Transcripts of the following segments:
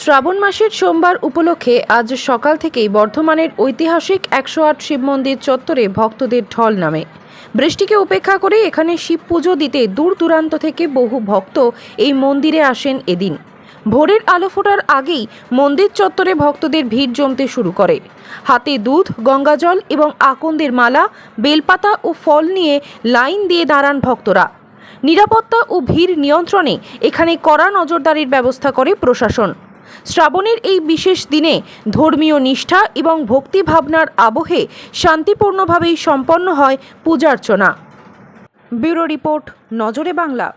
শ্রাবণ মাসের সোমবার উপলক্ষে আজ সকাল থেকেই বর্ধমানের ঐতিহাসিক একশো আট শিব মন্দির চত্বরে ভক্তদের ঢল নামে। বৃষ্টিকে উপেক্ষা করে এখানে শিব পুজো দিতে দূর দূরান্ত থেকে বহু ভক্ত এই মন্দিরে আসেন এদিন। ভোরের আলো ফোটার আগেই মন্দির চত্বরে ভক্তদের ভিড় জমতে শুরু করে। হাতে দুধ গঙ্গাজল এবং আকন্দের মালা, বেলপাতা ও ফল নিয়ে লাইন দিয়ে দাঁড়ান ভক্তরা। নিরাপত্তা ও ভিড় নিয়ন্ত্রণে এখানে কড়া নজরদারির ব্যবস্থা করে প্রশাসন। শ্রাবণের এই বিশেষ দিনে ধর্মীয় নিষ্ঠা এবং ভক্তি ভাবনার আবহে শান্তিপূর্ণভাবেই সম্পন্ন হয় পূজার্চনা। ব্যুরো রিপোর্ট, নজরে বাংলা।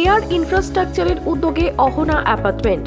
এয়ার ইনফ্রাস্ট্রাকচারের উদ্যোগে অহনা অ্যাপার্টমেন্ট।